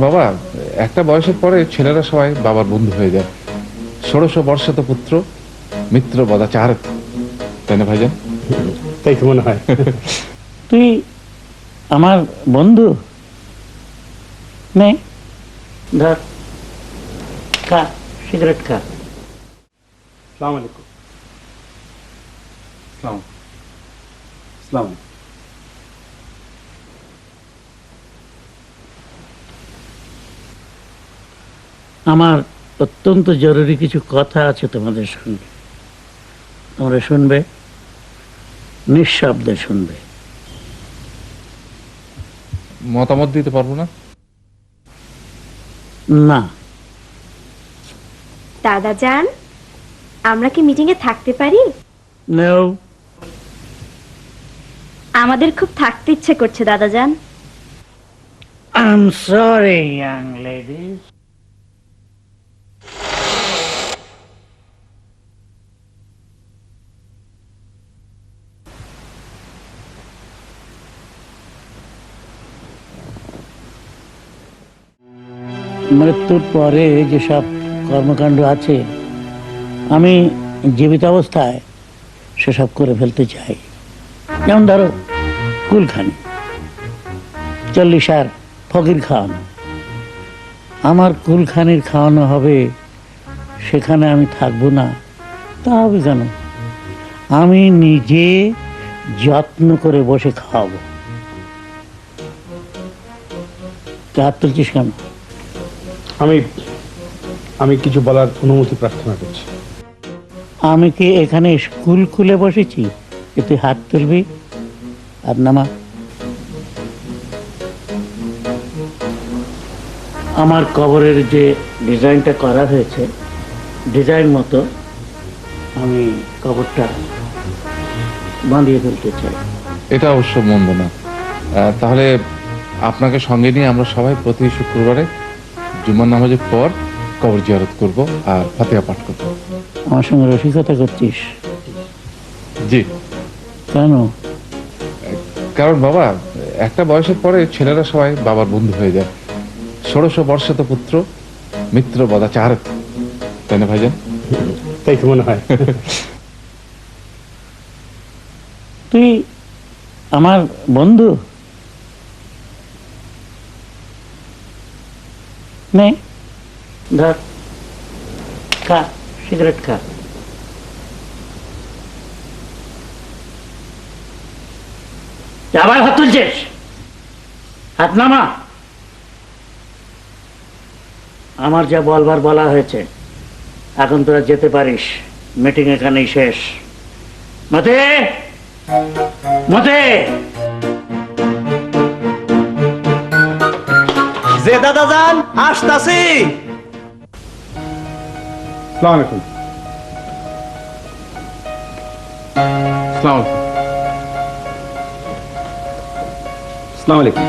বাবা একটা বয়সের পরে ছেলেরা সবাই বাবার বন্ধু হয়ে যায়। ষোড়শ বর্ষত পুত্র মিত্র বদা চার। তাই না ভাইজান? তাই তো মনে হয়। তুই আমার বন্ধু? নে। ধর। খা সিগারেট খা। সালাম আলাইকুম। সালাম। সালাম। আমার অত্যন্ত জরুরি কিছু কথা আছে তোমাদের সঙ্গে। তোমরা শুনবে নিঃশব্দে শুনবে। মতামত দিতে পারব না? না। দাদা যান আমরা কি মিটিং এ থাকতে পারি? নেও। আমাদের খুব থাকতে ইচ্ছে করছে দাদা যান। I am sorry young ladies মৃত্যুর পরে যেসব কর্মকাণ্ড আছে, আমি জীবিত অবস্থায় সেসব করে ফেলতে চাই। যেমন ধরো, কুলখানি চল্লিশ আর ফকির খাওয়ানো। আমার কুলখানির খাওয়ানো হবে, সেখানে আমি থাকব না, তা হবে কেন? আমি নিজে যত্ন করে বসে খাওয়াবো। হাত তুলছিস কেন? আমি আমি কিছু বলার অনুমতি প্রার্থনা করছি। আমি কি এখানে স্কুল খুলে বসেছি? যে তুই হাত তুলবি? আর নামা। আমার কবরের যে ডিজাইনটা করা হয়েছে ডিজাইন মতো আমি কবরটা বাঁধিয়ে ফেলতে চাই। এটা অবশ্য মন্দ না। আহ, তাহলে আপনাকে সঙ্গে নিয়ে আমরা সবাই প্রতি শুক্রবারে জুম্মার নামাজের পর কবর জিয়ারত করব আর ফাতিহা পাঠ করব। আমার সঙ্গে রসিকতা করছিস? জি। কেন? কারণ বাবা একটা বয়সের পরে ছেলেরা সবাই বাবার বন্ধু হয়ে যায়। ষোড়শ বর্ষত পুত্র মিত্র বদা চার তাই না ভাইজান? তাই তো মনে হয়। তুই আমার বন্ধু? নে। ধর। খা, সিগারেট খা। আবার হাত তুলছিস? হাত নামা। আমার যা বলবার বলা হয়েছে, এখন তোরা যেতে পারিস। মিটিং এখানেই শেষ। মতে? মতে? যে দাদা যান আসতাছি। আলাইকুম। আলাইকুম। আলাইকুম।